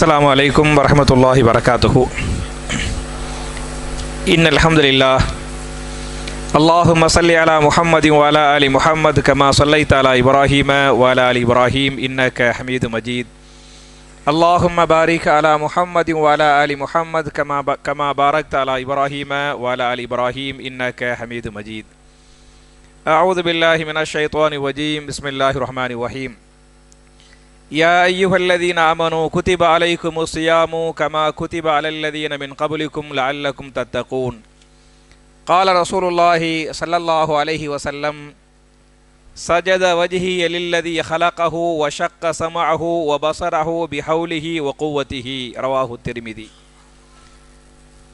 السلام عليكم ورحمة الله وبركاته إن الحمد لله اللهم صل على محمد وعلى آل محمد كما صليت على إبراهيم وعلى آل إبراهيم إنك حميد مجيد. اللهم بارك على محمد وعلى آل محمد كما. كما باركت على إبراهيم وعلى آل إبراهيم إنك حميد مجيد. أعوذ بالله من الشيطان الرجيم. بسم الله الرحمن الرحيم. يا أيها الذين آمنوا كتب عليكم الصيام كما كتب على الذين من قبلكم لعلكم تتقون. قال رسول الله صلى الله عليه وسلم سجد وجهي للذي خلقه وشق سمعه وبصره بحوله وقوته رواه الترمذي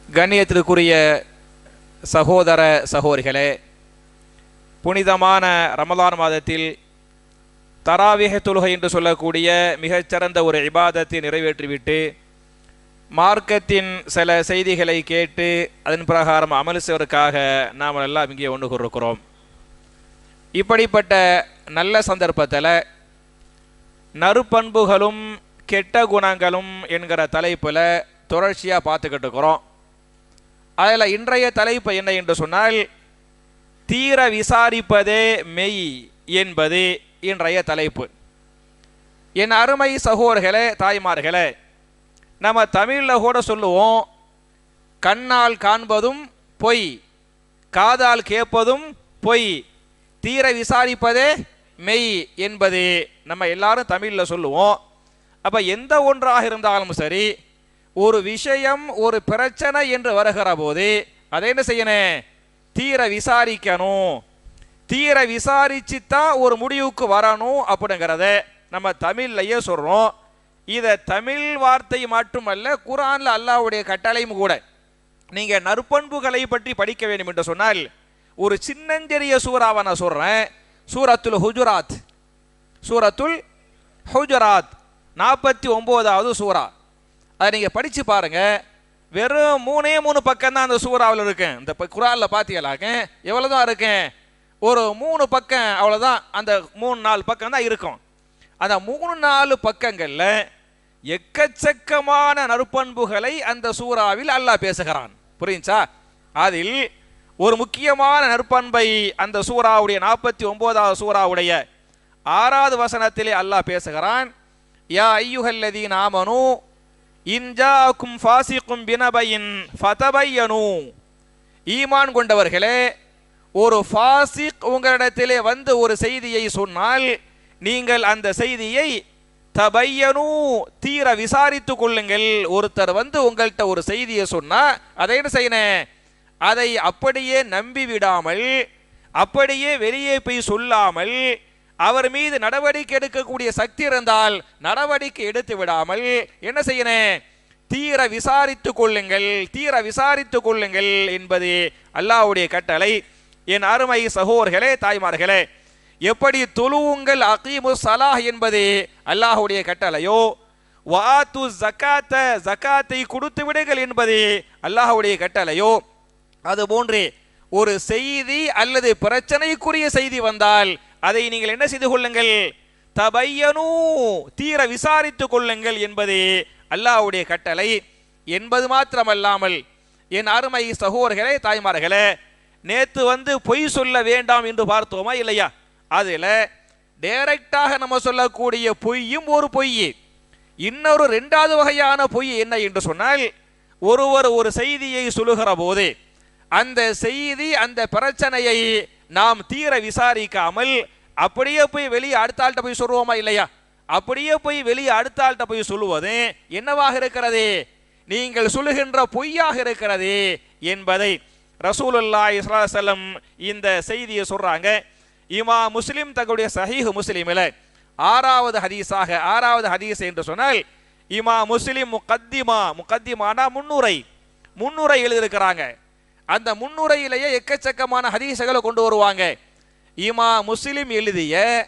கண்ணியத்திற்குரிய சகோதர சகோதரிகளே புனிதமான ரமலான் மாதத்தில் தராவிக தொழுகை என்று சொல்லக்கூடிய மிகச்சிறந்த ஒரு இபாதத்தை நிறைவேற்றிவிட்டு மார்க்கத்தின் சில செய்திகளை கேட்டு அதன் பிரகாரம் அமல் செய்வதற்காக நாம் எல்லாம் இங்கே ஒன்று கூறுக்கிறோம் இப்படிப்பட்ட நல்ல சந்தர்ப்பத்தில் நறுப்பண்புகளும் கெட்ட குணங்களும் என்கிற தலைப்பில் தொடர்ச்சியாக பார்த்துக்கிட்டு இருக்கிறோம். அதில் இன்றைய தலைப்பு என்ன என்று சொன்னால் தீர விசாரிப்பதே மெய் என்பது இன்றைய தலைப்பு. என் அருமை சகோதரர்களே தாய்மார்களே நம்ம தமிழில் கூட சொல்லுவோம் கண்ணால் காண்பதும் பொய் காதால் கேட்பதும் பொய் தீர விசாரிப்பதே மெய் என்பது நம்ம எல்லாரும் தமிழில் சொல்லுவோம். அப்போ எந்த ஒன்றாக இருந்தாலும் சரி ஒரு விஷயம் ஒரு பிரச்சனை என்று வருகிற போது அதை என்ன செய்யணும்? தீர விசாரிக்கணும். தீர விசாரிச்சு தான் ஒரு முடிவுக்கு வரணும் அப்படிங்கிறத நம்ம தமிழ்லையே சொல்கிறோம் இதை தமிழ் வார்த்தை மட்டுமல்ல குரானில் அல்லாவுடைய கட்டளையும் கூட. நீங்கள் நற்பண்புகளை பற்றி படிக்க வேண்டும் என்று சொன்னால் ஒரு சின்னஞ்சிறிய சூறாவை நான் சொல்கிறேன் சூரத்துல் ஹுஜுராத். சூரத்துல் ஹுஜுராத். நாற்பத்தி ஒம்போதாவது சூறா. அதை நீங்கள் படித்து பாருங்கள் வெறும் மூணே மூணு பக்கம் தான் அந்த சூறாவில் இருக்கேன் இந்த குரானில் பார்த்தீங்களாக்க எவ்வளோ தான் இருக்கேன் ஒரு மூணு பக்கம் அவ்வளோதான் அந்த மூணு நாலு பக்கம் தான் இருக்கும். அந்த மூணு நாலு பக்கங்களில் எக்கச்சக்கமான நற்பண்புகளை அந்த சூறாவில் அல்லாஹ் பேசுகிறான். புரியுச்சா அதில் ஒரு முக்கியமான நற்பண்பை அந்த சூறாவுடைய நாற்பத்தி ஒன்பதாவது சூறாவுடைய ஆறாவது வசனத்திலே அல்லாஹ் பேசுகிறான். யா ஐயுஹல்லதீன் ஆமனு இன்ஜாக்கும் ஃபாசிக்கும் பினபையின் ஃபதபையனு. ஈமான் கொண்டவர்களே ஒரு ஃபாசிக் உங்களிடத்திலே வந்து ஒரு செய்தியை சொன்னால் நீங்கள் அந்த செய்தியை தபையனு தீர விசாரித்து கொள்ளுங்கள். ஒருத்தர் வந்து உங்கள்கிட்ட ஒரு செய்தியை சொன்னா அதை என்ன செய்யணும் அதை அப்படியே நம்பி விடாமல் அப்படியே வெளியே போய் சொல்லாமல் அவர் மீது நடவடிக்கை எடுக்கக்கூடிய சக்தி இருந்தால் நடவடிக்கை எடுத்து விடாமல் என்ன செய்யணும் தீர விசாரித்து கொள்ளுங்கள் தீர விசாரித்து கொள்ளுங்கள் என்பது அல்லாவுடைய கட்டளை. என் அருமை சகோதர்களே தாய்மார்களே எப்படி தொழுவுங்கள் அகீமு சலாஹ் என்பதே அல்லாஹுடைய கட்டளையோ? வாத்து ஜக்காத்த ஜக்காத்தை கொடுத்து விடுங்கள் என்பதே அல்லாஹுடைய கட்டளையோ? அது போன்றே ஒரு செய்தி அல்லது பிரச்சனைக்குரிய செய்தி வந்தால் அதை நீங்கள் என்ன செய்து கொள்ளுங்கள்? தபையனு தீர விசாரித்துக் கொள்ளுங்கள் என்பதே அல்லாஹுடைய கட்டளை. என்பது மாத்திரமல்லாமல் என் அருமை சகோதரர்களே தாய்மார்களே நேத்து வந்து பொய் சொல்ல வேண்டாம் என்று பார்த்தோமா இல்லையா? அதில் டைரக்டாக நம்ம சொல்லக்கூடிய பொய்யும் ஒரு பொய் இன்னொரு ரெண்டாவது வகையான பொய் என்ன என்று சொன்னால் ஒருவர் ஒரு செய்தியை சொல்லுகிற போது அந்த செய்தி அந்த பிரச்சனையை நாம் தீர விசாரிக்காமல் அப்படியே போய் வெளியே அடுத்த ஆள்கிட்ட போய் சொல்லுவோமா இல்லையா? அப்படியே போய் வெளியே அடுத்த ஆள்கிட்ட போய் சொல்லுவது என்னவாக இருக்கிறது? நீங்கள் சொல்லுகின்ற பொய்யாக இருக்கிறது என்பதை ரசூலுல்லா இஸ்லாசலம் இந்த செய்தியை சொல்றாங்க. இமா முஸ்லிம் தங்களுடைய சஹீஹ் முஸ்லிமில். ஆறாவது ஹதீஸாக ஆறாவது ஹதீஸ் என்று சொன்னால் இமா முஸ்லிம் முகத்திமா முகத்திமானா முன்னுரை. முன்னுரை எழுதியிருக்கிறாங்க. அந்த முன்னுரையிலேயே எக்கச்சக்கமான ஹதீஸுகளை கொண்டு வருவாங்க. இமா முஸ்லிம் எழுதிய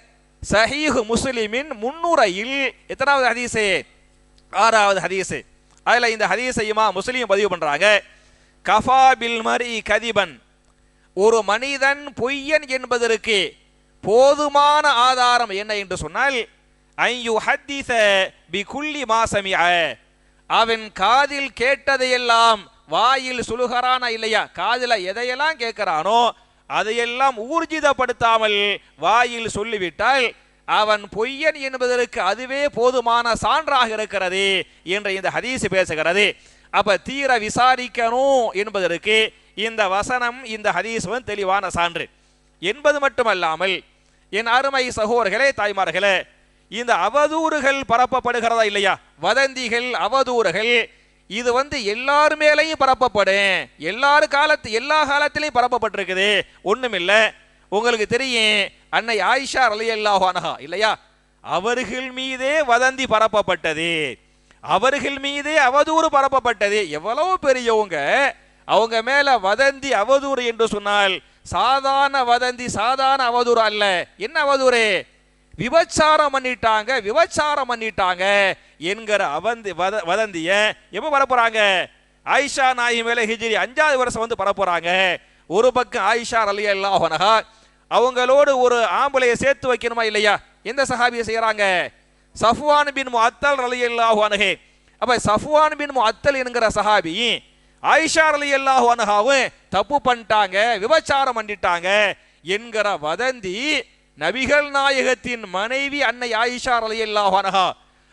சஹீஹ் முஸ்லிமின் முன்னுரையில் எத்தனாவது ஹதீஸு? ஆறாவது ஹதீஸு. அதில் இந்த ஹதீஸையுமா முஸ்லீம் பதிவு பண்ணுறாங்க கஃபா பில் மரி கதிபன். ஒரு மனிதன் பொய்யன் என்பதற்கு போதுமான ஆதாரம் என்ன என்று சொன்னால் ஐயு ஹத்தீச பி குல்லி மாசமிய அவன் காதில் கேட்டதையெல்லாம் வாயில் சுழுகிறானா இல்லையா? காதில் எதையெல்லாம் கேட்கிறானோ அதையெல்லாம் ஊர்ஜிதப்படுத்தாமல் வாயில் சொல்லிவிட்டால் அவன் பொய்யன் என்பதற்கு அதுவே போதுமான சான்றாக இருக்கிறது என்று இந்த ஹதீஸ் பேசுகிறது. அப்ப தீர விசாரிக்கணும் என்பதற்கு இந்த வசனம் இந்த ஹதீஸ் வந்து தெளிவான சான்று. என்பது மட்டுமல்லாமல் என் அருமை சகோதரர்களே தாய்மார்களே இந்த அவதூறுகள் பரப்பப்படுகிறதா இல்லையா? வதந்திகள் அவதூறுகள் இது வந்து எல்லார் மேலையும் பரப்பப்படும். எல்லார் காலத்து எல்லா காலத்திலையும் பரப்பப்பட்டிருக்குது. ஒண்ணுமில்லை உங்களுக்கு தெரியும் அன்னை ஆயிஷா அலி அல்லாஹானஹா இல்லையா? அவர்கள் மீதே வதந்தி பரப்பப்பட்டது. அவர்கள் மீதே அவதூறு பரப்பப்பட்டது. எவ்வளவு பெரியவங்க அவங்க மேல வதந்தி அவதூறு என்று சொன்னால் சாதாரண வதந்தி சாதாரண அவதூறு அல்ல. என்ன அவதூறு? விபச்சாரம் பண்ணிட்டாங்க விபச்சாரம் பண்ணிட்டாங்க என்கிற அவந்தி வத வதந்திய எப்ப பரப்புறாங்க? ஆயிஷா நாயி மேல ஹிஜ்ரி அஞ்சாவது வருஷம் வந்து பரப்புறாங்க. ஒரு பக்கம் ஆயிஷா அலி அல்லாஹனஹா அவங்களோடு ஒரு ஆம்பளையை சேர்த்து வைக்கணுமா இல்லையா? எந்த சஹாபியை செய்யறாங்க? சஃப்வான் பின் முத்தல் அலி அன்ஹு. அப்ப சஃப்வான் பின் முத்தல் என்கிற சஹாபி ஆயிஷா அல்லாஹ் ஒனகாவும் தப்பு பண்ணிட்டாங்க விபச்சாரம் பண்ணிட்டாங்க என்கிற வதந்தி நபிகள் நாயகத்தின் மனைவி அன்னை ஆயிஷா அல்லாஹ் ஒனஹா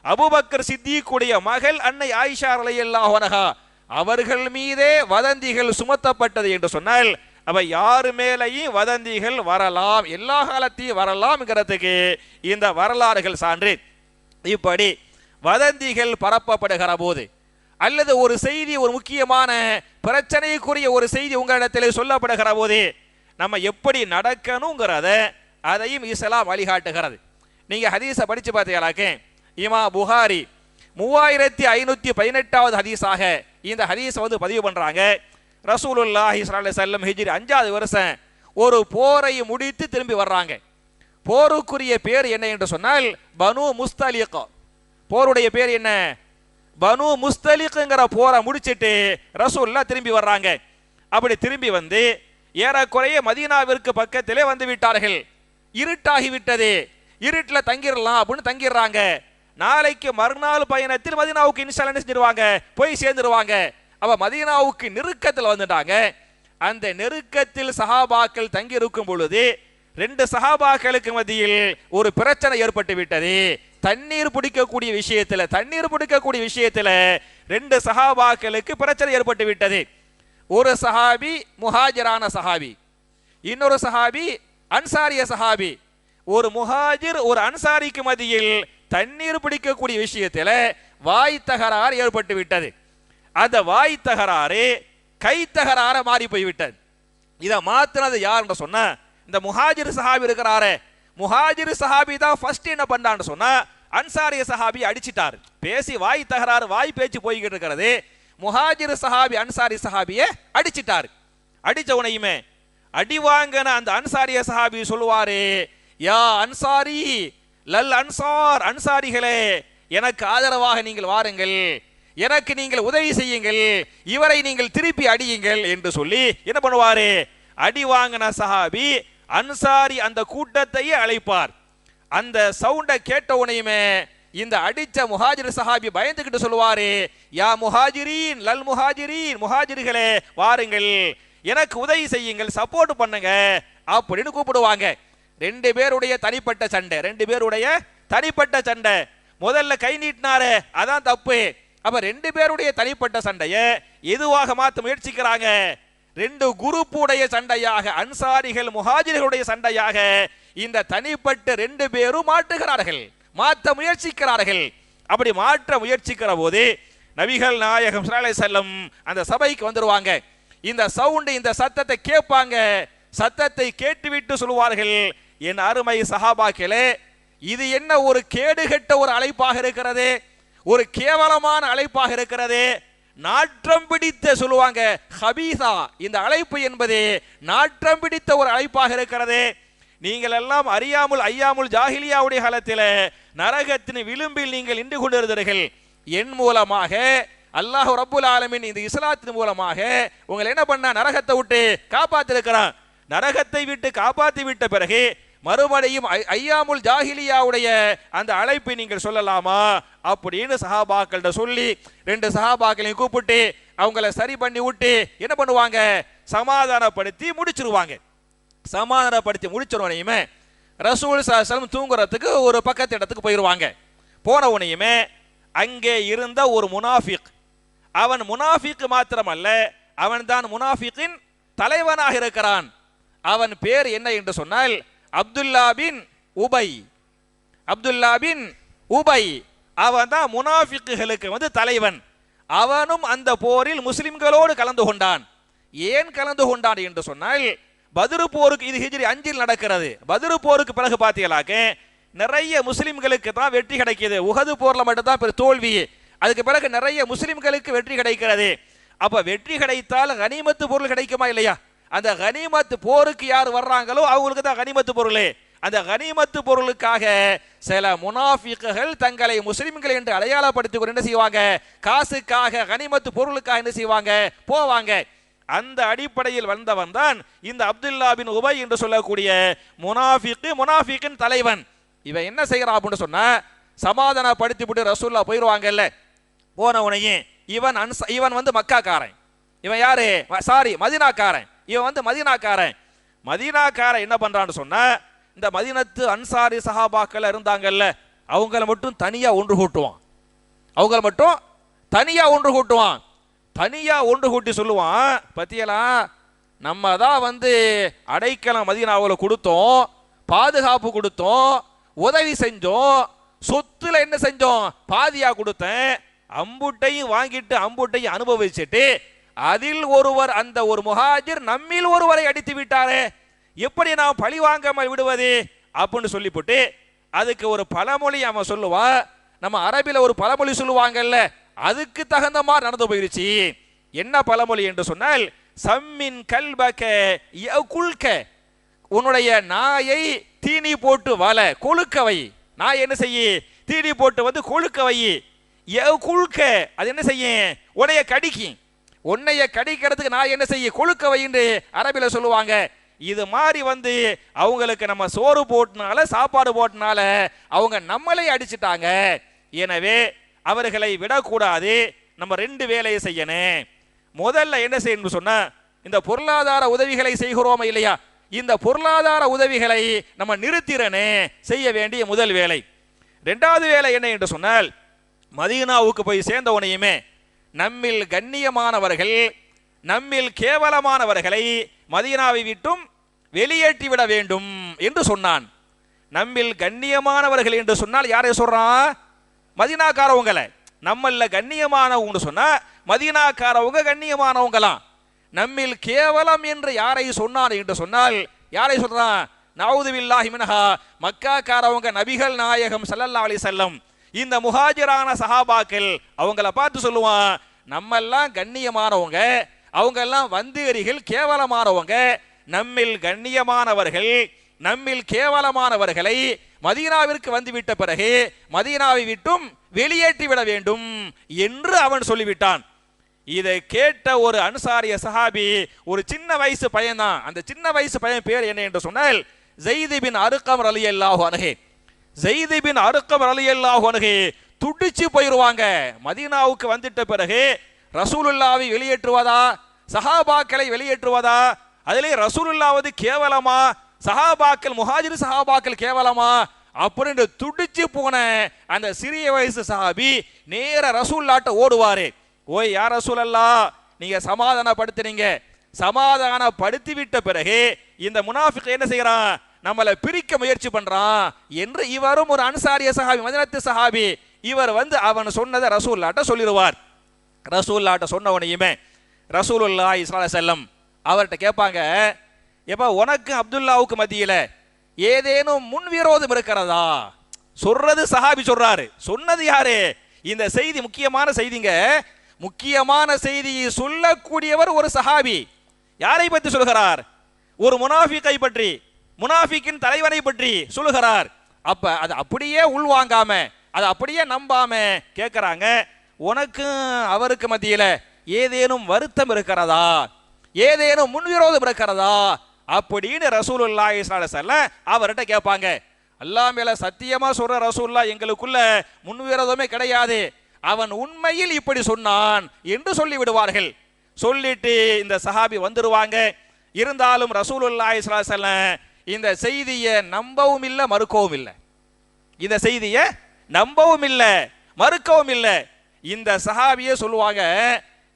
அபுபக்கர் சித்திக்குடைய மகள் அன்னை ஆயிஷா அல்லாஹ் ஒனஹா அவர்கள் மீதே வதந்திகள் சுமத்தப்பட்டது என்று சொன்னால் அவ யாரு மேலேயும் வதந்திகள் வரலாம் எல்லா காலத்தையும் வரலாம்ங்கிறதுக்கு இந்த வரலாறுகள் சான்று. இப்படி வதந்திகள் பரப்பப்படுகிற போது அல்லது ஒரு செய்தி ஒரு முக்கியமான பிரச்சனைக்குரிய ஒரு செய்தி உங்களிடத்தில் சொல்லப்படுகிற போது நம்ம எப்படி நடக்கணுங்கிறத அதையும் இஸ்லாம் வழிகாட்டுகிறது. நீங்கள் ஹதீஸை படித்து பார்த்தீங்களாக்க? இமா புகாரி மூவாயிரத்தி ஐநூற்றி பதினெட்டாவது ஹதீஸாக இந்த ஹதீஸை வந்து பதிவு பண்ணுறாங்க ரசூலுல்லாஹி ஸல்லல்லாஹு செல்லம் ஹிஜிரி ஹிஜ்ரி அஞ்சாவது வருஷம் ஒரு போரை முடித்து திரும்பி வர்றாங்க. போருக்குரிய பேர் என்ன என்று சொன்னால் பனு முஸ்தலிக். போருடைய பேர் என்ன? பனு முஸ்தலிக்குங்கிற போரை முடிச்சிட்டு ரசூல்லா திரும்பி வர்றாங்க. அப்படி திரும்பி வந்து ஏறக்குறைய மதீனாவிற்கு பக்கத்திலே வந்து விட்டார்கள். இருட்டாகி விட்டது இருட்டில் தங்கிடலாம் அப்படின்னு தங்கிடுறாங்க. நாளைக்கு மறுநாள் பயணத்தில் மதீனாவுக்கு இன்ஸ்டால் என்ன செஞ்சிருவாங்க போய் சேர்ந்துருவாங்க. அவ மதீனாவுக்கு நெருக்கத்தில் வந்துட்டாங்க. அந்த நெருக்கத்தில் சஹாபாக்கள் தங்கி இருக்கும் பொழுது ரெண்டு சஹாபாக்களுக்கு மத்தியில் ஒரு பிரச்சனை ஏற்பட்டு விட்டது. தண்ணீர் பிடிக்கக்கூடிய விஷயத்துல தண்ணீர் பிடிக்கக்கூடிய விஷயத்துல ரெண்டு சஹாபாக்களுக்கு பிரச்சனை ஏற்பட்டு விட்டது. ஒரு சஹாபி முஹாஜிரான சஹாபி இன்னொரு சஹாபி அன்சாரிய சஹாபி. ஒரு முஹாஜிர் ஒரு அன்சாரிக்கு மத்தியில் தண்ணீர் பிடிக்கக்கூடிய விஷயத்தில் வாய் தகராறு ஏற்பட்டு விட்டது. அந்த வாய் தகராறு கை தகராற மாறி போய்விட்டது. இதை மாத்தினது யாருன்னு சொன்னா இந்த முஹாஜிர் சஹாபி இருக்கிறாரே முஹாஜிர் சஹாபி தான் ஃபர்ஸ்ட் என்ன பண்ணான்னு சொன்னா அன்சாரிய சஹாபி அடிச்சிட்டார். பேசி வாய் தகராறு வாய் பேச்சு போய்கிட்டு இருக்கிறது. முஹாஜிர் சஹாபி அன்சாரி சஹாபியை அடிச்சிட்டார். அடிச்ச உனையுமே அடி வாங்கின அந்த அன்சாரிய சஹாபி சொல்லுவாரு யா அன்சாரி லல் அன்சார் அன்சாரிகளே எனக்கு ஆதரவாக நீங்கள் வாருங்கள். எனக்கு நீங்கள் உதவி செய்யுங்கள். இவரை நீங்கள் திருப்பி அடியுங்கள். என்று சொல்லி என்ன பண்ணுவாரு? அடி வாங்கின சஹாபி அன்சாரி அந்த கூட்டத்தையே அழைப்பார். அந்த சவுண்டை கேட்ட உனையுமே இந்த அடிச்ச முஹாஜிர் சஹாபி பயந்துகிட்டு சொல்லுவாரு யா முஹாஜிரீன் லல் முஹாஜிரீன் முஹாஜிர்களே வாருங்கள் எனக்கு உதவி செய்யுங்கள் சப்போர்ட் பண்ணுங்க அப்படின்னு கூப்பிடுவாங்க. ரெண்டு பேருடைய தனிப்பட்ட சண்டை ரெண்டு பேருடைய தனிப்பட்ட சண்டை. முதல்ல கை நீட்டினாரு அதான் தப்பு. அப்ப ரெண்டு பேருடைய தனிப்பட்ட சண்டைய எதுவாக மாத்த முயற்சிக்கிறாங்க? ரெண்டு குரூப்புடைய சண்டையாக அன்சாரிகள் முஹாஜிர்களுடைய சண்டையாக இந்த தனிப்பட்ட ரெண்டு பேரும் மாற்றுகிறார்கள் மாற்ற முயற்சிக்கிறார்கள். அப்படி மாற்ற முயற்சிக்கிற போது நபிகள் நாயகம் செல்லம் அந்த சபைக்கு வந்துருவாங்க. இந்த சவுண்ட் இந்த சத்தத்தை கேட்பாங்க. சத்தத்தை கேட்டுவிட்டு சொல்லுவார்கள் என் அருமை சஹாபாக்களே இது என்ன ஒரு கேடுகட்ட ஒரு அழைப்பாக இருக்கிறது? ஒரு கேவலமான அழைப்பாக இருக்கிறது? நாற்றம் பிடித்த சொல்லுவாங்க ஹபீசா இந்த அழைப்பு என்பது நாற்றம் பிடித்த ஒரு அழைப்பாக இருக்கிறது. நீங்கள் எல்லாம் அறியாமல் ஐயாமுல் ஜாஹிலியாவுடைய காலத்தில் நரகத்தின் விளிம்பில் நீங்கள் நின்று கொண்டிருந்தீர்கள். என் மூலமாக அல்லாஹ் ரப்புல் ஆலமின் இந்த இஸ்லாத்தின் மூலமாக உங்களை என்ன பண்ண நரகத்தை விட்டு காப்பாத்திருக்கிறான். நரகத்தை விட்டு காப்பாத்தி விட்ட பிறகு மறுபடியும் ஐ- ஐயாமுல் ஜாஹிலியாவுடைய அந்த அழைப்பை நீங்கள் சொல்லலாமா? அப்படின்னு சஹாபாக்கள்கிட்ட சொல்லி ரெண்டு சஹாபாக்களையும் கூப்பிட்டு அவங்கள சரி பண்ணி விட்டு என்ன பண்ணுவாங்க? சமாதானப்படுத்தி முடிச்சிருவாங்க. சமாதானப்படுத்தி முடிச்சிருவனையுமே ரசூல் சாசலம் தூங்குறதுக்கு ஒரு பக்கத்து இடத்துக்கு போயிடுவாங்க போன உனையுமே அங்கே இருந்த ஒரு முனாஃபிக். அவன் முனாஃபிக் மாத்திரமல்ல அவன் தான் முனாஃபிக்கின் தலைவனாக இருக்கிறான். அவன் பேர் என்ன என்று சொன்னால் அப்துல்லா பின் உபை. அப்துல்லா பின் உபை. அவன் தான் முனாஃபிக்குகளுக்கு வந்து தலைவன். அவனும் அந்த போரில் முஸ்லிம்களோடு கலந்து கொண்டான். ஏன் கலந்து கொண்டான் என்று சொன்னால் பதிரு போருக்கு இது ஹிஜ்ரி அஞ்சில் நடக்கிறது. பதிரு போருக்கு பிறகு பார்த்தீங்களாக்க நிறைய முஸ்லிம்களுக்கு தான் வெற்றி கிடைக்கிது. உகது போரில் மட்டும்தான் பெரிய தோல்வி. அதுக்கு பிறகு நிறைய முஸ்லிம்களுக்கு வெற்றி கிடைக்கிறது. அப்போ வெற்றி கிடைத்தால் கனிமத்து பொருள் கிடைக்குமா இல்லையா? அந்த கனிமத்து போருக்கு யார் வர்றாங்களோ அவங்களுக்கு தான் கனிமத்து பொருளே. அந்த கனிமத்து பொருளுக்காக சில முனாஃபிக்குகள் தங்களை முஸ்லிம்கள் என்று அடையாளப்படுத்திக் கொண்டு என்ன செய்வாங்க? காசுக்காக கனிமத்து பொருளுக்காக என்ன செய்வாங்க? போவாங்க. அந்த அடிப்படையில் வந்தவன் தான் இந்த அப்துல்லா பின் உபை என்று சொல்லக்கூடிய முனாஃபிக்கு முனாஃபிக்கின் தலைவன். இவன் என்ன செய்கிறான் அப்படின்னு சொன்னா சமாதானப்படுத்தி விட்டு ரசூல்லா போயிடுவாங்கல்ல போன உனையும் இவன் அன்ச இவன் வந்து மக்காக்காரன். இவன் யாரு? சாரி மதினாக்காரன். இவன் வந்து மதினாக்காரன். மதீனாக்காரன் என்ன பண்றான்னு சொன்ன இந்த மதீனத்து அன்சாரி சஹாபாக்கள் இருந்தாங்கல்ல அவங்கள மட்டும் தனியா ஒன்று கூட்டுவான். அவங்கள மட்டும் தனியா ஒன்று கூட்டுவான். தனியா ஒன்று கூட்டி சொல்லுவான் பத்தியலாம் நம்ம தான் வந்து அடைக்கலம் மதீனாவில் கொடுத்தோம் பாதுகாப்பு கொடுத்தோம் உதவி செஞ்சோம் சொத்துல என்ன செஞ்சோம் பாதியா கொடுத்தேன் அம்புட்டையும் வாங்கிட்டு அம்புட்டையும் அனுபவிச்சுட்டு அதில் ஒருவர் அந்த ஒரு முஹாஜிர் நம்மில் ஒருவரை அடித்து விட்டாரே. எப்படி நாம் பழி வாங்காமல் விடுவது? அப்படின்னு சொல்லிவிட்டு அதுக்கு ஒரு பழமொழி அவன் சொல்லுவான் நம்ம அரபியில் ஒரு பழமொழி சொல்லுவாங்கல்ல அதுக்கு தகுந்த மாதிரி நடந்து போயிருச்சு. என்ன பழமொழி என்று சொன்னால் சம்மின் கல்பக குல்க உன்னுடைய நாயை தீனி போட்டு வல கொழுக்கவை நாய் என்ன செய்ய? தீனி போட்டு வந்து கொழுக்கவை குழுக்க அது என்ன செய்யும்? உடைய கடிக்கும். உன்னைய கடிக்கிறதுக்கு நான் என்ன செய்ய கொழுக்க வைன்னு அரபில சொல்லுவாங்க. இது மாதிரி வந்து அவங்களுக்கு நம்ம சோறு போட்டனால சாப்பாடு போட்டனால அவங்க நம்மளே அடிச்சிட்டாங்க. எனவே அவர்களை விடக்கூடாது. நம்ம ரெண்டு வேலையை செய்யணும். முதல்ல என்ன செய்யணும்னு சொன்னா இந்த பொருளாதார உதவிகளை செய்கிறோமா இல்லையா? இந்த பொருளாதார உதவிகளை நம்ம நிறுத்திறனே செய்ய வேண்டிய முதல் வேலை. ரெண்டாவது வேலை என்ன என்று சொன்னால் மதீனாவுக்கு போய் சேர்ந்த உனையுமே நம்மில் கண்ணியமானவர்கள் நம்மில் கேவலமானவர்களை மதீனாவை விட்டும் வெளியேற்றி விட வேண்டும் என்று சொன்னான். நம்மில் கண்ணியமானவர்கள் என்று சொன்னால் யாரை சொல்றான் மதீனாக்காரவங்களை. நம்மள கண்ணியமானவங்கன்னு சொன்னா மதீனாக்காரவங்க கண்ணியமானவங்களாம் நம்மில் கேவலம் என்று யாரை சொன்னார் என்று சொன்னால் யாரை சொல்றான்? நவுதுவில்லாஹி மினஹா மக்காக்காரவங்க நபிகள் நாயகம் சல்லல்லா அலி செல்லம் இந்த முஹாஜிரான சஹாபாக்கள் அவங்கள பார்த்து சொல்லுவான் நம்ம எல்லாம் கண்ணியமானவங்க அவங்க எல்லாம் வந்தேரிகள் கேவலமானவங்க. நம்மில் கண்ணியமானவர்கள் நம்மில் கேவலமானவர்களை மதீனாவிற்கு வந்துவிட்ட பிறகு மதீனாவை விட்டும் வெளியேற்றி விட வேண்டும் என்று அவன் சொல்லிவிட்டான். இதை கேட்ட ஒரு அனுசாரிய சஹாபி ஒரு சின்ன வயசு பையன்தான். அந்த சின்ன வயசு பையன் பேர் என்ன என்று சொன்னால் ஜெய்தி பின் அருக்கம் ரலி அல்லாஹு அனகே ஜெய்திபின் அருக்கம் ரலி துடிச்சு போயிருவாங்க. மதீனாவுக்கு வந்துட்ட பிறகு ரசூலுல்லாவை வெளியேற்றுவதா? சஹாபாக்களை வெளியேற்றுவதா? அதிலே ரசூலுல்லாவது கேவலமா? சஹாபாக்கள் முஹாஜிர் சஹாபாக்கள் கேவலமா? அப்படின்னு துடிச்சு போன அந்த சிறிய வயசு சஹாபி நேர ரசூல்லாட்ட ஓடுவாரு. ஓய் யார் ரசூலல்லா நீங்க சமாதானப்படுத்துனீங்க. சமாதானப்படுத்தி விட்ட பிறகு இந்த முனாஃபிக் என்ன செய்யறான் நம்மளை பிரிக்க முயற்சி பண்றான். என்று இவரும் ஒரு அன்சாரிய சஹாபி மதினத்து சஹாபி இவர் வந்து அவன் சொன்னதை ரசூல்லாட்ட சொல்லிடுவார். ரசூல்லாட்ட சொன்ன ரசூலுல்லா இஸ்லா செல்லம் அவர்கிட்ட கேட்பாங்க எப்போ உனக்கு அப்துல்லாவுக்கு மத்தியில் ஏதேனும் முன்விரோதம் இருக்கிறதா? சொல்றது சஹாபி சொல்றாரு. சொன்னது யாரு? இந்த செய்தி முக்கியமான செய்திங்க. முக்கியமான செய்தியை சொல்லக்கூடியவர் ஒரு சஹாபி யாரை பற்றி சொல்கிறார்? ஒரு முனாஃபிக்கை பற்றி. முனாஃபிக்கின் தலைவனை பற்றி சொல்லுகிறார். அப்ப அது அப்படியே உள்வாங்காம அதை அப்படியே நம்பாம கேட்கிறாங்க. உனக்கும் அவருக்கு மத்தியில ஏதேனும் வருத்தம் இருக்கிறதா? ஏதேனும் முன்விரோதம் இருக்கிறதா? அப்படின்னு ரசூலுல்லா இஸ்லாசல்ல அவர்கிட்ட கேட்பாங்க. அல்லா மேல சத்தியமா சொல்ற ரசூல்லா எங்களுக்குள்ள முன்விரோதமே கிடையாது. அவன் உண்மையில் இப்படி சொன்னான் என்று சொல்லி விடுவார்கள் சொல்லிட்டு இந்த சஹாபி வந்துருவாங்க. இருந்தாலும் ரசூலுல்லா இஸ்லாசல்ல இந்த செய்தியை நம்பவும் இல்லை மறுக்கவும் இல்லை. இந்த செய்தியை நம்பவும் இல்லை மறுக்கவும் இல்லை. இந்த சஹாபியே சொல்லுவாங்க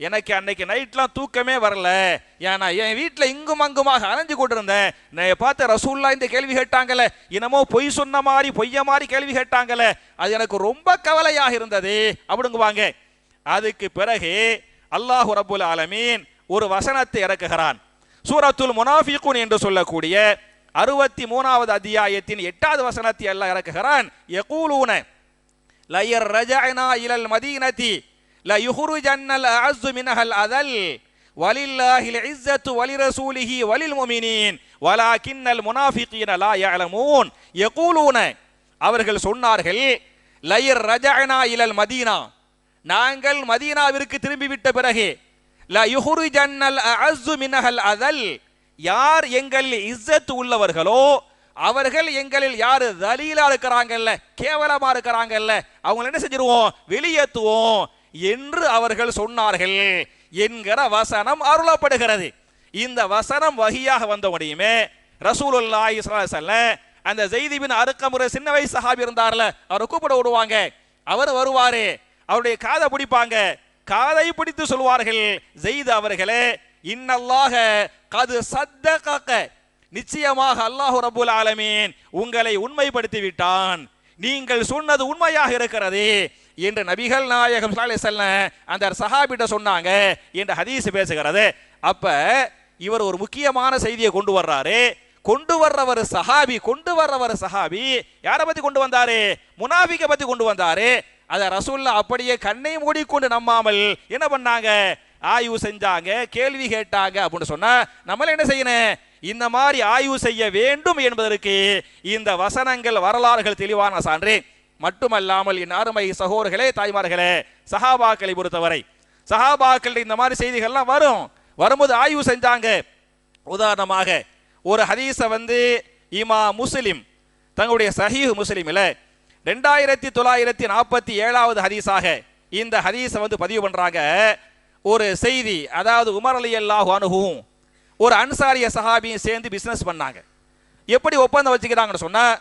எனக்கு அன்னைக்கு நைட்லாம் தூக்கமே வரல. ஏன்னா என் வீட்டில் இங்கும் அங்குமாக அலைஞ்சு கொண்டிருந்தேன். நான் பார்த்து ரசூல்லா இந்த கேள்வி கேட்டாங்கல்ல. என்னமோ பொய் சொன்ன மாதிரி பொய்ய மாதிரி கேள்வி கேட்டாங்கல்ல. அது எனக்கு ரொம்ப கவலையாக இருந்தது. அப்படிங்குவாங்க. அதுக்கு பிறகு அல்லாஹு ரபுல் ஆலமீன் ஒரு வசனத்தை இறக்குகிறான். சூரத்துல் முனாஃபிகுன் என்று சொல்லக்கூடிய அறுபத்தி மூணாவது அத்தியாயத்தின் எட்டாவது வசனத்தை எல்லாம் இறக்குகிறான். யகூலூன லயர் ரஜஅனா இலல் மதீனதி ல யுஹ்ருஜன்னல் அஅஸ்ஸு மினஹல் அதல் வலில்லாஹில் இஸ்ஸத்து வலிரசூலிஹி வலில் முமினீன் வலாகின்னல் முனாஃபிகீன லா யஅலமூன். யகூலூன அவர்கள் சொன்னார்கள் லயர் ரஜஅனா இலல் மதீனா நாங்கள் மதீனாவிற்கு திரும்பிவிட்ட பிறகு ல யுஹ்ருஜன்னல் அஅஸ்ஸு மினஹல் அதல் யார் எங்களில் இஸ்ஸத் உள்ளவர்களோ அவர்கள் எங்களில் யாரு தலீலா இருக்கிறாங்கல்ல கேவலமா இருக்கிறாங்கல்ல அவங்களை என்ன செஞ்சிருவோம்? வெளியேற்றுவோம் என்று அவர்கள் சொன்னார்கள் என்கிற வசனம் அருளப்படுகிறது. இந்த வசனம் வகியாக வந்த உடையுமே ரசூலுல்லாஹி ஸல்லல்லாஹு அந்த ஜெய்திபின் பின் சின்ன வயசு சஹாபி இருந்தார்ல அவரை கூப்பிட விடுவாங்க. அவர் வருவாரு அவருடைய காதை பிடிப்பாங்க. காதை பிடித்து சொல்வார்கள் ஜெயித் அவர்களே இன்னல்லாக கது சத்தக நிச்சயமாக அல்லாஹு ரபுல் ஆலமீன் உங்களை உண்மைப்படுத்தி விட்டான் நீங்கள் சொன்னது உண்மையாக இருக்கிறது என்று நபிகள் நாயகம் ஸல்லல்லாஹு அந்த சஹாபிட்ட சொன்னாங்க என்று ஹதீஸ் பேசுகிறது. அப்ப இவர் ஒரு முக்கியமான செய்தியை கொண்டு வர்றாரு. கொண்டு வர்றவர் சஹாபி கொண்டு வர்றவர் சஹாபி யாரை பத்தி கொண்டு வந்தாரு? முனாஃபிக்க பத்தி கொண்டு வந்தாரு. அதை ரசூல்லா அப்படியே கண்ணை மூடிக்கொண்டு நம்பாமல் என்ன பண்ணாங்க? ஆய்வு செஞ்சாங்க கேள்வி கேட்டாங்க அப்படின்னு சொன்னா நம்மள என்ன செய்யணும் இந்த மாதிரி ஆய்வு செய்ய வேண்டும் என்பதற்கு இந்த வசனங்கள் வரலாறுகள் தெளிவான சான்று மட்டுமல்லாமல் என் அருமை சகோதர்களே தாய்மார்களே சஹாபாக்களை பொறுத்தவரை சஹாபாக்கள் இந்த மாதிரி செய்திகள்லாம் வரும். வரும்போது ஆய்வு செஞ்சாங்க. உதாரணமாக ஒரு ஹதீஸை வந்து இமா முஸ்லிம் தங்களுடைய சஹீஹ் முஸ்லிமில் ரெண்டாயிரத்தி தொள்ளாயிரத்தி நாற்பத்தி ஏழாவது ஹதீஸாக இந்த ஹதீஸை வந்து பதிவு பண்றாங்க. ஒரு செய்தி அதாவது உமர் அலி அல்லாஹு அனுகும் ஒரு அன்சாரிய சஹாபியும் சேர்ந்து பிஸ்னஸ் பண்ணாங்க. எப்படி ஒப்பந்தம் வச்சுக்கிறாங்கன்னு சொன்னால்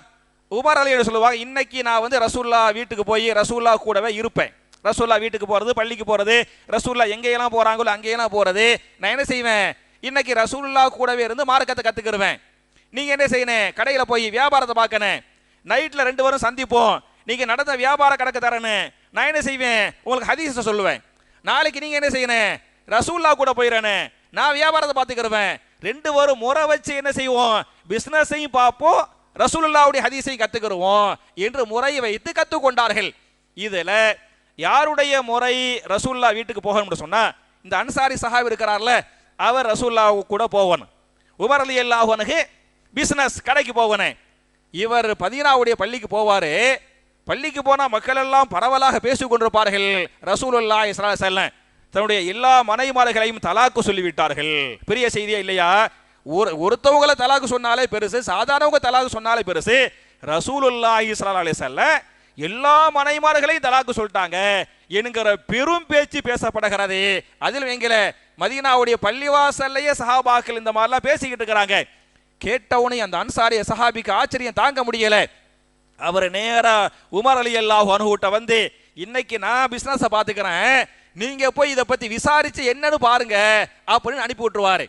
உமர் அலி சொல்லுவாங்க இன்னைக்கு நான் வந்து ரசூல்லா வீட்டுக்கு போய் ரசூல்லா கூடவே இருப்பேன். ரசூல்லா வீட்டுக்கு போகிறது பள்ளிக்கு போகிறது ரசூல்லா எங்கேயெல்லாம் போகிறாங்களோ அங்கேயெல்லாம் போகிறது நான் என்ன செய்வேன்? இன்னைக்கு ரசூல்லா கூடவே இருந்து மார்க்கத்தை கற்றுக்கிடுவேன் நீங்கள் என்ன செய்யணும்? கடையில் போய் வியாபாரத்தை பார்க்கணும். நைட்டில் ரெண்டு பேரும் சந்திப்போம். நீங்கள் நடந்த வியாபார கணக்கு தரணும். நான் என்ன செய்வேன்? உங்களுக்கு ஹதீஸை சொல்லுவேன். நாளைக்கு நீங்க என்ன செய்யணும் ரசூல்லா கூட போயிடறேன்னு நான் வியாபாரத்தை பார்த்துக்கிடுவேன் ரெண்டு பேரும் முறை வச்சு என்ன செய்வோம்? பிசினஸையும் பார்ப்போம். ரசூலுல்லாவுடைய ஹதீஸையும் கத்துக்கிடுவோம் என்று முறையை வைத்து கத்துக்கொண்டார்கள். இதுல யாருடைய முறை ரசூல்லா வீட்டுக்கு போகணும்னு சொன்னா இந்த அன்சாரி சஹாப் இருக்கிறார்ல அவர் ரசூல்லாவு கூட போகணும். உமர் அலி அல்லாஹனுக்கு பிசினஸ் கடைக்கு போகணும். இவர் பதினாவுடைய பள்ளிக்கு போவாரு. பள்ளிக்கு போனால் மக்கள் எல்லாம் பரவலாக பேசிக்கொண்டிருப்பார்கள் ரசூலுல்லா ரசூலுல்லாஹி ஸல்லல்லாஹு தன்னுடைய எல்லா மனைமார்களையும் தலாக்கு சொல்லிவிட்டார்கள். பெரிய செய்தியா இல்லையா? ஒரு ஒருத்தவங்களை தலாக்கு சொன்னாலே பெருசு சாதாரணவங்க தலாக்கு சொன்னாலே பெருசு. ரசூலுல்லா ஸல்லல்லாஹு அலி செல்ல எல்லா மனைமார்களையும் தலாக்கு சொல்லிட்டாங்க. என்கிற பெரும் பேச்சு பேசப்படுகிறது. அதில் எங்களை மதீனாவுடைய பள்ளிவாசல்லையே சஹாபாக்கள் இந்த மாதிரிலாம் பேசிக்கிட்டு இருக்கிறாங்க. கேட்டவுனே அந்த அன்சாரிய சஹாபிக்கு ஆச்சரியம் தாங்க முடியலை. அவர் நேரா உமர் அலி அல்லாஹ் அனுகிட்ட வந்து இன்னைக்கு நான் பிசினஸை பார்த்துக்கிறேன் நீங்க போய் இதை பத்தி விசாரிச்சு என்னன்னு பாருங்க அப்படின்னு அனுப்பி விட்டுருவாரு.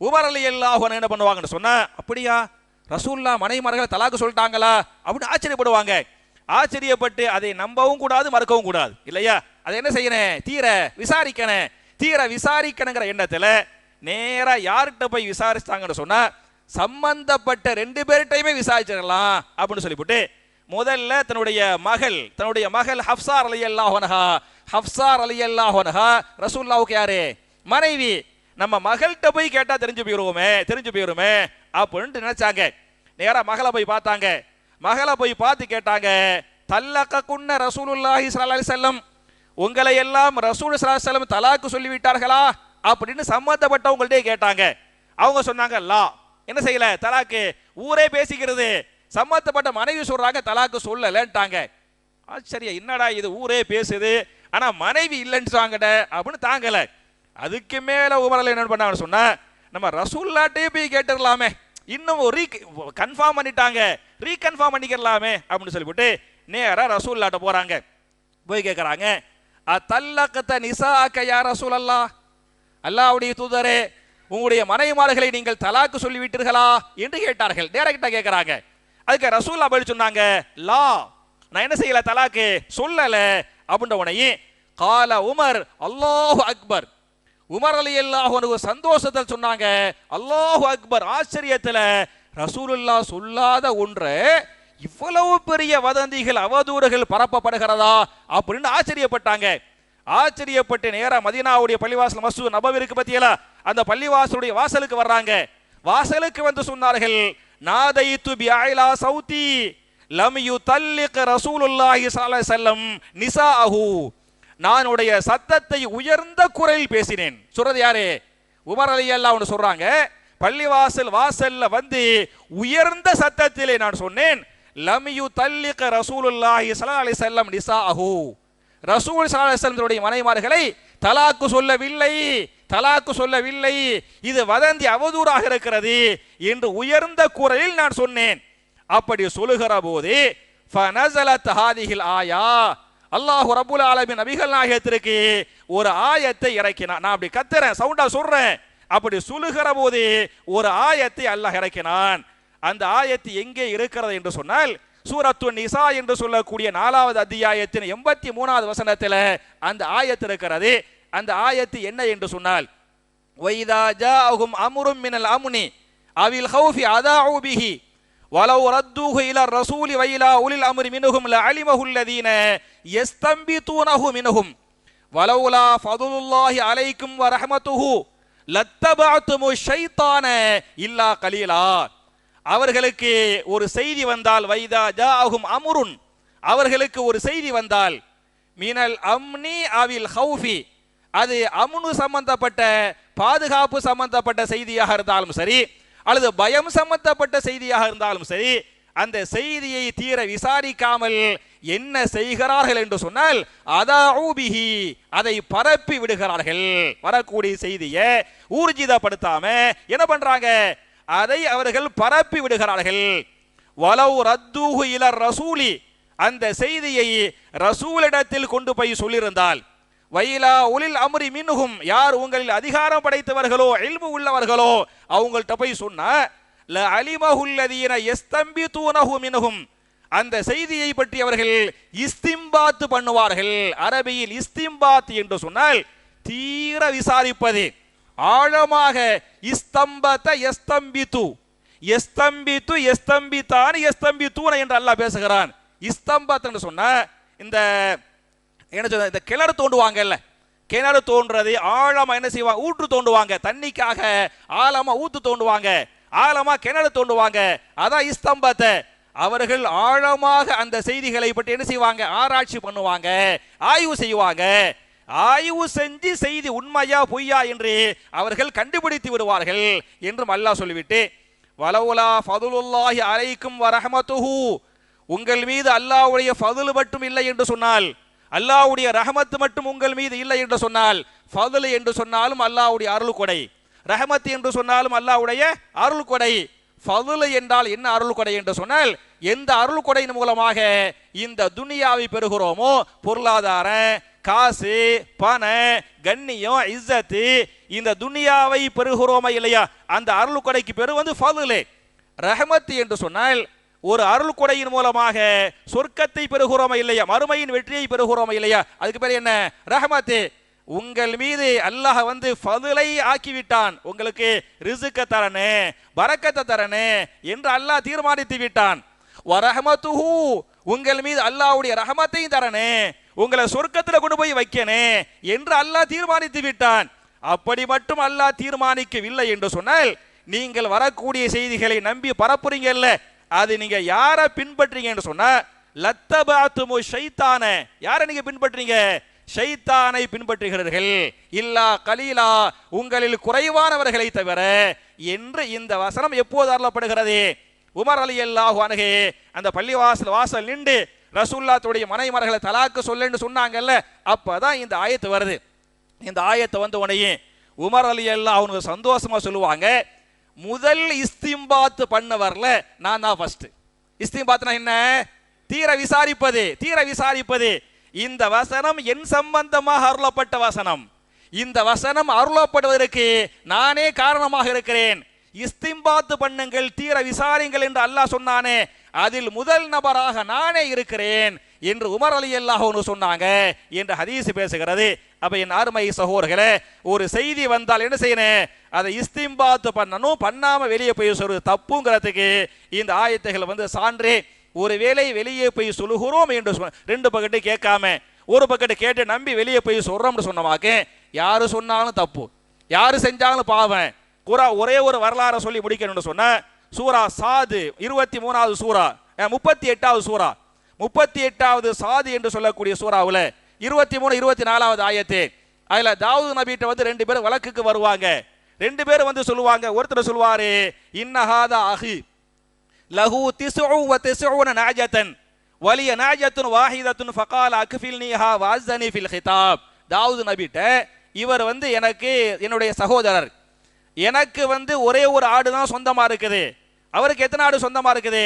உமர் அலி அல்லாஹ் என்ன பண்ணுவாங்கன்னு சொன்னா அப்படியா? ரசூல்லா மனைமர்களை தலாக்கு சொல்லிட்டாங்களா? அப்படின்னு ஆச்சரியப்படுவாங்க. ஆச்சரியப்பட்டு அதை நம்பவும் கூடாது மறுக்கவும் கூடாது. இல்லையா? அதை என்ன செய்யணும்? தீர விசாரிக்கணும். தீர விசாரிக்கணுங்கிற எண்ணத்துல நேரா யார்கிட்ட போய் விசாரிச்சாங்கன்னு சொன்னா சம்பந்தப்பட்ட ரெண்டு பேர்கிட்டையுமே விசாரிச்சிடலாம் அப்படின்னு சொல்லிவிட்டு முதல்ல தன்னுடைய மகள் தன்னுடைய மகள் ஹப்சார் அலி அல்லாஹனஹா ஹப்சார் அலி அல்லாஹனஹா ரசூல்லாவுக்கு யாரு? மனைவி. நம்ம மகள்கிட்ட போய் கேட்டா தெரிஞ்சு போயிருவோமே தெரிஞ்சு போயிருமே அப்படின்ட்டு நினைச்சாங்க. நேரா மகளை போய் பார்த்தாங்க. மகளை போய் பார்த்து கேட்டாங்க தல்லக்க குன்ன ரசூலுல்லாஹி ஸல்லல்லாஹு செல்லம் உங்களை எல்லாம் ரசூல் ஸல்லல்லாஹு தலாக்கு சொல்லி விட்டார்களா அப்படின்னு சம்பந்தப்பட்டவங்கள்ட்டே கேட்டாங்க. அவங்க சொன்னாங்க லா. என்ன செய்யல? தலாக்கு. ஊரே பேசிக்கிறது. சம்மந்தப்பட்ட மனைவி சொல்றாங்க தலாக்கு சொல்லலன்ட்டாங்க. ஆச்சரியா என்னடா இது ஊரே பேசுது ஆனா மனைவி இல்லைன்னு அப்படின்னு தாங்கல. அதுக்கு மேல உமரல் என்ன பண்ணாங்கன்னு சொன்னா நம்ம ரசூல்லாட்டே போய் கேட்டுடலாமே இன்னும் ஒரு ரீ கன்ஃபார்ம் பண்ணிட்டாங்க. ரீகன்ஃபார்ம் பண்ணிக்கிறலாமே அப்படின்னு சொல்லிவிட்டு நேரா ரசூல்லாட்ட போறாங்க. போய் கேட்குறாங்க தல்லக்கத்த நிசாக்க யா ரசூல் அல்லா அல்லாவுடைய தூதரே உங்களுடைய மனைவிமார்களை நீங்கள் தலாக்கு சொல்லிவிட்டீர்களா? என்று கேட்டார்கள். டேரக்டா கேட்கறாங்க அதுக்கு ரசூல்லா பதில் சொன்னாங்க லா நான் என்ன செய்யல தலாக்கு? சொல்லல. அப்படின்ற உடனே கால உமர் அல்லாஹு அக்பர். உமர் அலி அல்லாஹ் சந்தோஷத்தில் சொன்னாங்க அல்லாஹு அக்பர். ஆச்சரியத்தில் ரசூலுல்லா சொல்லாத ஒன்று இவ்வளவு பெரிய வதந்திகள் அவதூறுகள் பரப்பப்படுகிறதா? அப்படின்னு ஆச்சரியப்பட்டாங்க. ஆச்சரியப்பட்டு நேரா மதீனாவுடைய பள்ளிவாசல் மசூத் நபவிற்கு பத்தியல அந்த பள்ளிவாசலுடைய வாசலுக்கு வர்றாங்க. வாசலுக்கு வந்து சொன்னார்கள் நாதைத்து பியாயிலா ஆயிலா சௌதி லம் யு தல்லிக் ரசூலுல்லாஹி ஸல்லல்லாஹு செல்லம் நிசா அஹு நான் உடைய சத்தத்தை உயர்ந்த குரலில் பேசினேன். சொல்றது யாரு? உமர் அலி அல்லா ஒன்று சொல்றாங்க பள்ளிவாசல் வாசல்ல வந்து உயர்ந்த சத்தத்திலே நான் சொன்னேன் லம் யு தல்லிக் ரசூலுல்லாஹி சல்லாஹ் அலி செல்லம் நிசா அஹு ரசூல் சலாஹனுடைய மனைமார்களை தலாக்கு சொல்லவில்லை தலாக்கு சொல்லவில்லை. இது வதந்தி அவதூறாக இருக்கிறது என்று உயர்ந்த குரலில் நான் சொன்னேன். அப்படி சொல்லுகிற போது ஃபனஸலத் ஆயா. அல்லாஹ் ரபுல் ஆலமின் நபிகள் நாயகத்திற்கு ஒரு ஆயத்தை இறக்கினான். நான் அப்படி கத்துறேன் சவுண்டா சொல்றேன். அப்படி சொல்லுகிற போது ஒரு ஆயத்தை அல்லாஹ் இறக்கினான். அந்த ஆயத்து எங்கே இருக்கிறது என்று சொன்னால் சூரத்து நிசா என்று சொல்லக்கூடிய நாலாவது அத்தியாயத்தின் எண்பத்தி மூணாவது வசனத்தில் அந்த ஆயத்து இருக்கிறது. அந்த ஆயத்து என்ன என்று சொன்னால் வைதா ஜாஹும் அமுரும் மினல் அமுனி அவில் ஹௌஃபி அதா பிஹி வலவ் ரத்தூஹு இலா ரசூலி வைலா உலில் அமுரி மினுகும் ல அலிமஹுல்லதீன எஸ்தம்பிதூனஹு மினுகும் வலவுலா ஃபதுலுல்லாஹி அலைக்கும் வ ரஹ்மத்துஹு லத்தபஅத்துமு ஷைத்தான இல்லா கலீலா. அவர்களுக்கு ஒரு செய்தி வந்தால் வைதா ஜாஹும் அமுருன். அவர்களுக்கு ஒரு செய்தி வந்தால் மினல் அம்னி அவில் ஹவுஃபி அது அமுனு சம்பந்தப்பட்ட பாதுகாப்பு சம்பந்தப்பட்ட செய்தியாக இருந்தாலும் சரி அல்லது பயம் சம்பந்தப்பட்ட செய்தியாக இருந்தாலும் சரி அந்த செய்தியை தீர விசாரிக்காமல் என்ன செய்கிறார்கள் என்று சொன்னால் அதாஊபிஹி அதை பரப்பி விடுகிறார்கள். வரக்கூடிய செய்தியை ஊர்ஜிதப்படுத்தாம என்ன பண்றாங்க? அதை அவர்கள் பரப்பி விடுகிறார்கள். வலவு ரத்தூஹு இலர் ரசூலி அந்த செய்தியை ரசூலிடத்தில் கொண்டு போய் சொல்லியிருந்தால் வயிலா உலில் அமுரி மின்னுகும். யார் உங்களில் அதிகாரம் படைத்தவர்களோ இல்மு உள்ளவர்களோ அவங்கள்ட்ட போய் சொன்னா ல அலிமஹுல்லதீன எஸ்தம்பிதூனஹு மின்ஹும் அந்த செய்தியை பற்றி அவர்கள் இஸ்திம்பாத் பண்ணுவார்கள். அரபியில் இஸ்திம்பாத் என்று சொன்னால் தீர விசாரிப்பது. ஆழமாக இஸ்தம்பத எஸ்தம்பித்து எஸ்தம்பித்து எஸ்தம்பித்தான் எஸ்தம்பித்தூன என்று அல்லாஹ் பேசுகிறான். இஸ்தம்பத் என்று சொன்ன இந்த என்ன சொல்ல இந்த கிணறு தோண்டுவாங்கல்ல கிணறு தோன்றது ஆழமா என்ன செய்வாங்க ஊற்று தோண்டுவாங்க. தண்ணிக்காக ஆழமா ஊத்து தோண்டுவாங்க. ஆழமா கிணறு தோண்டுவாங்க. அதான் இஸ்தம்பத்தை. அவர்கள் ஆழமாக அந்த செய்திகளை பற்றி என்ன செய்வாங்க? ஆராய்ச்சி பண்ணுவாங்க. ஆய்வு செய்வாங்க. ஆய்வு செஞ்சு செய்தி உண்மையா பொய்யா என்று அவர்கள் கண்டுபிடித்து விடுவார்கள் என்றும் அல்லாஹ் சொல்லிவிட்டு வலவுலா ஃபதுலுல்லாஹி அலைக்கும் வரஹமத்துஹு. உங்கள் மீது அல்லாஹ்வுடைய ஃபதுல் மட்டும் இல்லை என்று சொன்னால் அல்லாவுடைய ரஹமத்து மட்டும் உங்கள் மீது இல்லை என்று சொன்னால் ஃபதுல் என்று சொன்னாலும் அல்லாவுடைய அருள் கொடை ரஹமத் என்று சொன்னாலும் அல்லாஹ்வுடைய அருள் கொடை ஃபதுல் என்றால் என்ன அருள் கொடை என்று சொன்னால் எந்த அருள் கொடையின் மூலமாக இந்த துனியாவை பெறுகிறோமோ பொருளாதார காசு பண கண்ணியம் இஸ்ஸத்து இந்த துனியாவை பெறுகிறோமா இல்லையா? அந்த அருள் கொடைக்கு பெரு வந்து ஃபதுலே. ரஹமத் என்று சொன்னால் ஒரு அருள் கொடையின் மூலமாக சொர்க்கத்தை பெறுகிறோமா இல்லையா? மறுமையின் வெற்றியை பெறுகிறோமா இல்லையா? அதுக்கு பேர் என்ன? ரஹமத்து. உங்கள் மீது அல்லாஹ் வந்து ஃபதுலை ஆக்கிவிட்டான். உங்களுக்கு ரிசுக்க தரனே பறக்கத்தை தரனே என்று அல்லாஹ் தீர்மானித்து விட்டான். வரஹமத்துஹு உங்கள் மீது அல்லாஹ்வுடைய ரஹமத்தையும் தரனே உங்களை சொர்க்கத்தில் கொண்டு போய் வைக்கனே என்று அல்லாஹ் தீர்மானித்து விட்டான். அப்படி மட்டும் அல்லாஹ் தீர்மானிக்கவில்லை என்று சொன்னால் நீங்கள் வரக்கூடிய செய்திகளை நம்பி பரப்புறீங்கல்ல? அது நீங்க யார பின்பற்றீங்கன்னு சொன்னா லத்தபாத்துமு ஷைத்தான. யாரை நீங்க பின்பற்றீங்க? ஷைத்தானை பின்பற்றுகிறீர்கள். இல்லா கலீலா உங்களில் குறைவானவர்களை தவிர என்று இந்த வசனம் எப்போது அருளப்படுகிறது? உமர் அலி அல்லாஹு அணுகே அந்த பள்ளிவாசல் வாசல் நின்று ரசூல்லாத்துடைய மனைமர்களை தலாக்கு சொல்லுன்னு சொன்னாங்கல்ல அப்பதான் இந்த ஆயத்து வருது. இந்த ஆயத்தை வந்த உடனே உமர் அலி அல்லாஹ் அவனுக்கு சந்தோஷமா சொல்லுவாங்க முதல் இஸ்திம்பாத் பண்ணவர்ல நான் தான் ஃபர்ஸ்ட் இஸ்திம்பாத்னா என்ன? தீர விசாரிப்பது தீர விசாரிப்பது. இந்த வசனம் என் சம்பந்தமாக அருளப்பட்ட வசனம். இந்த வசனம் அருளப்படுவதற்கு நானே காரணமாக இருக்கிறேன். இஸ்திம்பாத்து பண்ணுங்கள் தீர விசாரிங்கள் என்று அல்லாஹ் சொன்னானே அதில் முதல் நபராக நானே இருக்கிறேன். என்று உமர் அலி அல்லாஹ் சொன்னாங்க என்று ஹதீஸ் பேசுகிறது. அப்ப என் அருமை சகோதரர்களே ஒரு செய்தி வந்தால் என்ன செய்யணும் அதை இஸ்திம்பாத்து பண்ணணும் பண்ணாம வெளியே போய் சொல்றது தப்புங்கிறதுக்கு இந்த ஆயத்தைகள் வந்து சான்றே. ஒருவேளை வெளியே போய் சொல்லுகிறோம் என்று சொன்ன ரெண்டு பக்கத்து கேட்காம ஒரு பக்கத்து கேட்டு நம்பி வெளியே போய் சொல்றோம்னு சொன்னமாக்க யாரு சொன்னாலும் தப்பு. யாரு செஞ்சாலும் பாவம். குரா ஒரே ஒரு வரலாறை சொல்லி முடிக்கணும்னு சொன்ன சூரா சாது இருபத்தி மூணாவது சூரா முப்பத்தி எட்டாவது சூரா. முப்பத்தி எட்டாவது சாதி என்று சொல்லக்கூடிய சூறாவில் இருபத்தி மூணு இருபத்தி நாலாவது ஆயத்து. அதில் தாவூது நபிகிட்ட வந்து ரெண்டு பேரும் வழக்குக்கு வருவாங்க. ரெண்டு பேரும் வந்து சொல்லுவாங்க ஒருத்தர் சொல்லுவாரு இன்னஹாதா அஹி லஹு திஸ்உ வ திஸ்உன நாஜத்தன் வலிய நாஜத்துன் வாஹிதத்துன் ஃபகால அக்ஃபில்னிஹா வாஸ்தனி ஃபில் ஹிதாப். தாவூது நபிட்ட இவர் வந்து எனக்கு என்னுடைய சகோதரர். எனக்கு வந்து ஒரே ஒரு ஆடு தான் சொந்தமாக இருக்குது. அவருக்கு எத்தனை ஆடு சொந்தமாக இருக்குது?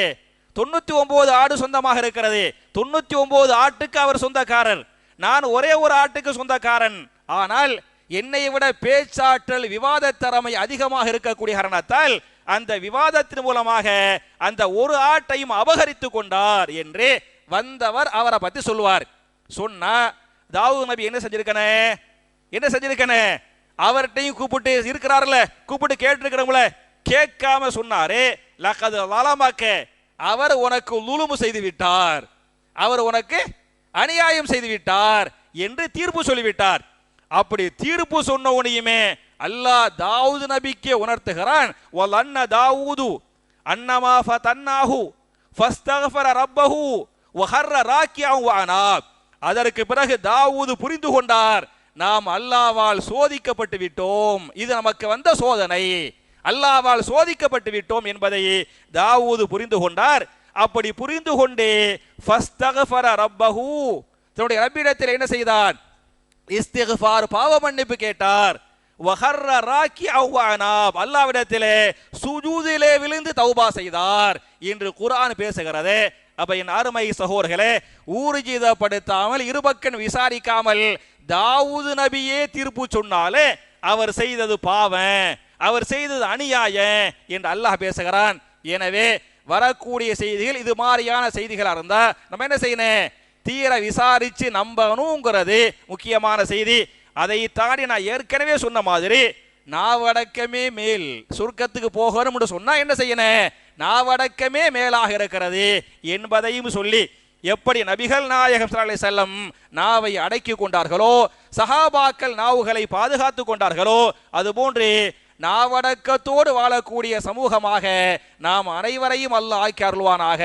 தொண்ணூத்தி ஒன்பது ஆடு சொந்தமாக இருக்கிறது. தொண்ணூத்தி ஒன்பது ஆட்டுக்கு அவர் சொந்தக்காரர். நான் ஒரே ஒரு ஆட்டுக்கு சொந்தக்காரன். ஆனால் என்னை விட பேச்சாற்றல் விவாத திறமை அதிகமாக இருக்கக்கூடிய காரணத்தால் அந்த விவாதத்தின் மூலமாக அந்த ஒரு ஆட்டையும் அபகரித்து கொண்டார் என்று வந்தவர் அவரை பத்தி சொல்லுவார். சொன்னா தாவூத் நபி என்ன செஞ்சிருக்கனே? என்ன செஞ்சிருக்கனே? அவர்கிட்டையும் கூப்பிட்டு இருக்கிறாருல கூப்பிட்டு கேட்டிருக்கிறவங்கள கேட்காம சொன்னாரு லக்கது வளமாக்க அவர் உனக்கு லூலுமு செய்து விட்டார் அவர் உனக்கு அநியாயம் செய்து விட்டார் என்று தீர்ப்பு சொல்லிவிட்டார். அப்படி தீர்ப்பு சொன்ன உனையுமே அல்லாஹ் தாவூது நபிக்கே உணர்த்துகிறான். வல் அன்ன தாவூது அன்னமா ஃபதன்னாஹு ஃபஸ்தக்ஃபர ரப்பஹு வஹர்ர ராக்கியன் வஅனாப். அதற்கு பிறகு தாவூது புரிந்து கொண்டார். நாம் அல்லாவால் சோதிக்கப்பட்டு விட்டோம் இது நமக்கு வந்த சோதனை. அல்லாவால் சோதிக்கப்பட்டு விட்டோம் என்பதை தாவூது புரிந்து கொண்டார். அப்படி புரிந்து கொண்டே ரப்பஹு தன்னுடைய ரப்பிடத்தில் என்ன செய்தார்? இஸ்திக்ஃபார் பாவ மன்னிப்பு கேட்டார். வஹர்ர ராக்கி அவ்வானாப் அல்லாவிடத்திலே சுஜூதிலே விழுந்து தௌபா செய்தார் என்று குரான் பேசுகிறது. அப்ப என் அருமை சகோர்களே ஊர்ஜிதப்படுத்தாமல் இருபக்கன் விசாரிக்காமல் தாவூது நபியே தீர்ப்பு சொன்னாலே அவர் செய்தது பாவம். அவர் செய்தது அநியாய என்று அல்லாஹ் பேசுகிறான். எனவே வரக்கூடிய செய்திகள் இது மாதிரியான செய்திகளாக இருந்தா நம்ம என்ன செய்யணும்? தீர விசாரிச்சு நம்பணுங்கிறது முக்கியமான செய்தி. அதை தாண்டி நான் ஏற்கனவே சொன்ன மாதிரி நாவடக்கமே மேல் சுருக்கத்துக்கு போகணும்னு சொன்னா என்ன செய்யணும்? நாவடக்கமே மேலாக இருக்கிறது என்பதையும் சொல்லி எப்படி நபிகள் நாயகம் ஸல்லல்லாஹு செல்லம் நாவை அடக்கி கொண்டார்களோ சஹாபாக்கள் நாவுகளை பாதுகாத்து கொண்டார்களோ அதுபோன்று நாவடக்கத்தோடு வாழக்கூடிய சமூகமாக நாம் அனைவரையும் அல்லாஹ் ஆக்கி அருள்வானாக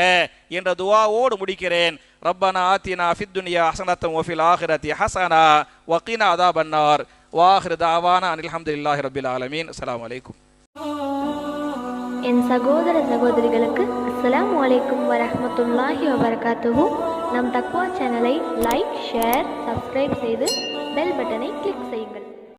என்ற துவாவோடு முடிக்கிறேன். ரப்பனா ஆத்தினா ஃபித்துனியா ஹசனத்தம் ஒஃபில் ஆஹிரத்தி ஹசனா வக்கீனா அதாபன்னார். வாஹிர் தாவானா அனில் இல்லாஹி ரபில் ஆலமீன். அஸ்ஸலாமு வலைக்கும் என் சகோதர சகோதரிகளுக்கு அஸ்லாம் வலைக்கும் வரமத்துல்லாஹி வபரகாத்துஹு. நம் தக்வா சேனலை லைக் ஷேர் சப்ஸ்கிரைப் செய்து பெல் பட்டனை